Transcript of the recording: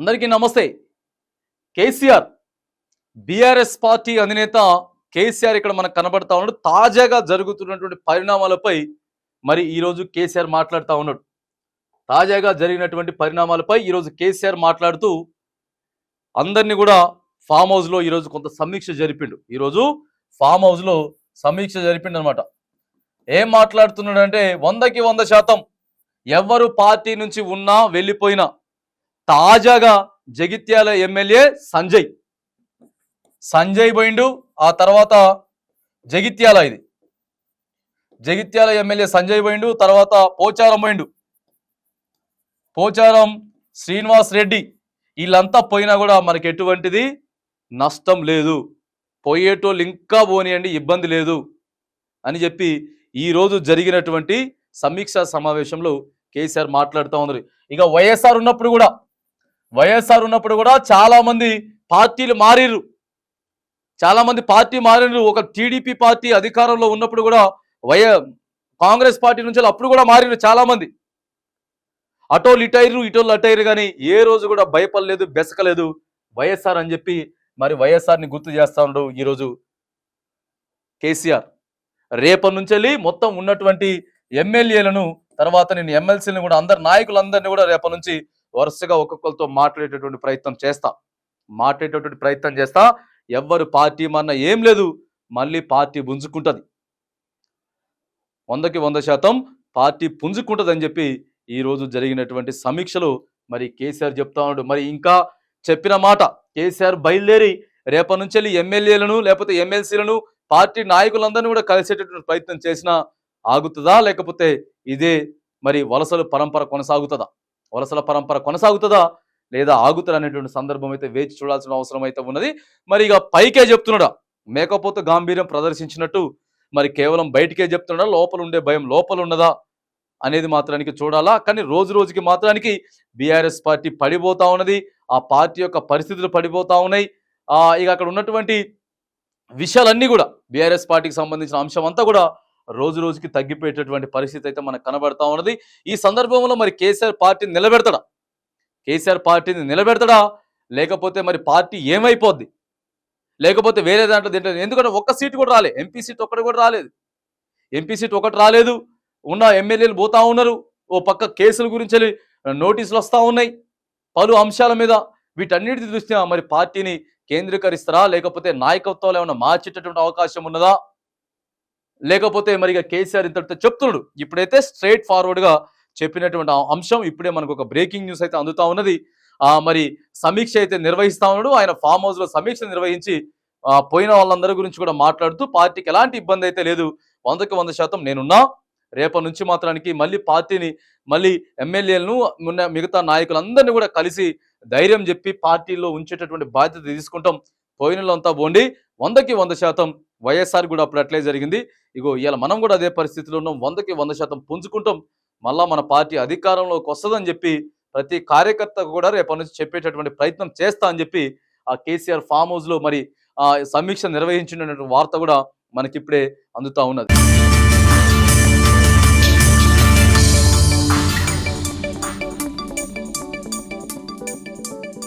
అందరికీ నమస్తే. KCR BRS party అధినేత కేసీఆర్ ఇక్కడ మనకు కనబడతా ఉన్నాడు. తాజాగా జరుగుతున్నటువంటి పరిణామాలపై మరి ఈరోజు కేసీఆర్ మాట్లాడుతూ ఉన్నాడు. తాజాగా జరిగినటువంటి పరిణామాలపై ఈరోజు కేసీఆర్ మాట్లాడుతూ అందరినీ కూడా ఫామ్ హౌస్లో ఈరోజు కొంత సమీక్ష జరిపిండు. ఈరోజు ఫామ్ హౌస్లో సమీక్ష జరిపిండు అనమాట ఏం మాట్లాడుతున్నాడంటే వందకి వంద శాతం ఎవరు పార్టీ నుంచి ఉన్నా వెళ్ళిపోయినా తాజాగా జగిత్యాల ఎమ్మెల్యే సంజయ్. సంజయ్ పోయిండు ఆ తర్వాత జగిత్యాల ఇది. జగిత్యాల ఎమ్మెల్యే సంజయ్ పోయిండు తర్వాత పోచారం పోయిండు. పోచారం శ్రీనివాస్ రెడ్డి వీళ్ళంతా పోయినా కూడా మనకి ఎటువంటిది? నష్టం లేదు. పోయేటోళ్ళు ఇంకా పోనీయండి ఇబ్బంది లేదు అని చెప్పి ఈరోజు జరిగినటువంటి సమీక్షా సమావేశంలో కేసీఆర్ మాట్లాడుతూ ఉన్నారు. ఇక వైఎస్ఆర్ ఉన్నప్పుడు కూడా వైఎస్ఆర్ ఉన్నప్పుడు కూడా చాలామంది పార్టీలు మారిర్రు. చాలామంది పార్టీ మారిర్రు. ఒక టీడీపీ పార్టీ అధికారంలో ఉన్నప్పుడు కూడా వై కాంగ్రెస్ పార్టీ నుంచి అప్పుడు కూడా మారిరు చాలామంది అటో అటోలు ఇటైర్రు ఇటోళ్ళు అటైరు కానీ ఏ రోజు కూడా భయపడలేదు బెసకలేదు. వైఎస్ఆర్ అని చెప్పి మరి వైఎస్ఆర్ని గుర్తు చేస్తా ఉన్నాడు ఈరోజు కేసీఆర్. రేపటి నుంచి వెళ్ళి మొత్తం ఉన్నటువంటి ఎమ్మెల్యేలను తర్వాత నేను ఎమ్మెల్సీలను కూడా అందరు నాయకులందరినీ కూడా రేపటి నుంచి వరుసగా ఒక్కొక్కరితో మాట్లాడేటటువంటి ప్రయత్నం చేస్తా. మాట్లాడేటటువంటి ప్రయత్నం చేస్తా. ఎవ్వరు పార్టీ మన్న ఏం లేదు. మళ్ళీ పార్టీ పుంజుకుంటుంది. వందకి వంద శాతం పార్టీ పుంజుకుంటుందని అని చెప్పి ఈ రోజు జరిగినటువంటి సమీక్షలు మరి కేసీఆర్ చెప్తా ఉన్నాడు. మరి ఇంకా చెప్పిన మాట కేసీఆర్ బయలుదేరి రేపటి నుంచి వెళ్ళి ఎమ్మెల్యేలను లేకపోతే ఎమ్మెల్సీలను పార్టీ నాయకులందరినీ కూడా కలిసేటటువంటి ప్రయత్నం చేసినా ఆగుతుందా? లేకపోతే ఇదే మరి వలసలు పరంపర కొనసాగుతుందా? వలసల పరంపర కొనసాగుతుందా లేదా ఆగుతుందా అనేటువంటి సందర్భం అయితే వేచి చూడాల్సిన అవసరం అయితే ఉన్నది. మరి ఇక పైకే చెప్తున్నాడా? మేకపోత గాంభీర్యం ప్రదర్శించినట్టు మరి కేవలం బయటికే చెప్తున్నాడా? లోపల ఉండే భయం లోపల ఉన్నదా అనేది మాత్రానికి చూడాలా? కానీ రోజు రోజుకి మాత్రానికి బీఆర్ఎస్ పార్టీ పడిపోతా ఉన్నది. ఆ పార్టీ యొక్క పరిస్థితులు పడిపోతా ఉన్నాయి. ఇక అక్కడ ఉన్నటువంటి విషయాలన్నీ కూడా బీఆర్ఎస్ పార్టీకి సంబంధించిన అంశం అంతా కూడా రోజు రోజుకి తగ్గిపోయేటటువంటి పరిస్థితి అయితే మనకు కనబడతా ఉన్నది. ఈ సందర్భంలో మరి కేసీఆర్ పార్టీని నిలబెడతాడా? కేసీఆర్ పార్టీని నిలబెడతాడా? లేకపోతే మరి పార్టీ ఏమైపోద్ది? లేకపోతే వేరే దాంట్లో తింటుంది ఎందుకంటే ఒక్క సీటు కూడా రాలేదు ఎంపీ సీట్ ఒక్కటి కూడా రాలేదు. ఎంపీ సీట్ ఒకటి రాలేదు. ఉన్న ఎమ్మెల్యేలు పోతా ఉన్నారు. ఓ పక్క కేసుల గురించి నోటీసులు వస్తూ ఉన్నాయి. పలు అంశాల మీద వీటన్నిటి దృష్ట్యా మరి పార్టీని కేంద్రీకరిస్తారా? లేకపోతే నాయకత్వాలు ఏమైనా మార్చేటటువంటి అవకాశం ఉన్నదా? లేకపోతే మరి ఇక కేసీఆర్ ఇంతటితో చెప్తున్నాడు. ఇప్పుడైతే స్ట్రైట్ ఫార్వర్డ్గా చెప్పినటువంటి అంశం ఇప్పుడే మనకు ఒక బ్రేకింగ్ న్యూస్ అయితే అందుతా ఉన్నది. మరి సమీక్ష అయితే నిర్వహిస్తా ఉన్నాడు. ఆయన ఫామ్ హౌస్లో సమీక్ష నిర్వహించి పోయిన వాళ్ళందరి గురించి కూడా మాట్లాడుతూ పార్టీకి ఎలాంటి ఇబ్బంది అయితే లేదు. వందకి వంద శాతం నేనున్నా. రేపటి నుంచి మాత్రానికి మళ్ళీ పార్టీని మళ్ళీ ఎమ్మెల్యేలను ఉన్న మిగతా నాయకులందరినీ కూడా కలిసి ధైర్యం చెప్పి పార్టీలో ఉంచేటటువంటి బాధ్యత తీసుకుంటాం. పోయినలంతా పోండి. వందకి వంద శాతం వైఎస్ఆర్ కూడా అప్పుడు అట్లే జరిగింది. ఇగో ఇవాళ మనం కూడా అదే పరిస్థితిలో ఉన్నాం. వందకి వంద శాతం పుంజుకుంటాం. మళ్ళా మన పార్టీ అధికారంలోకి వస్తుందని చెప్పి ప్రతి కార్యకర్త కూడా రేపటి నుంచి చెప్పేటటువంటి ప్రయత్నం చేస్తా అని చెప్పి ఆ కేసీఆర్ ఫామ్ హౌస్లో మరి ఆ సమీక్ష నిర్వహించినటువంటి వార్త కూడా మనకిప్పుడే అందుతా ఉన్నది.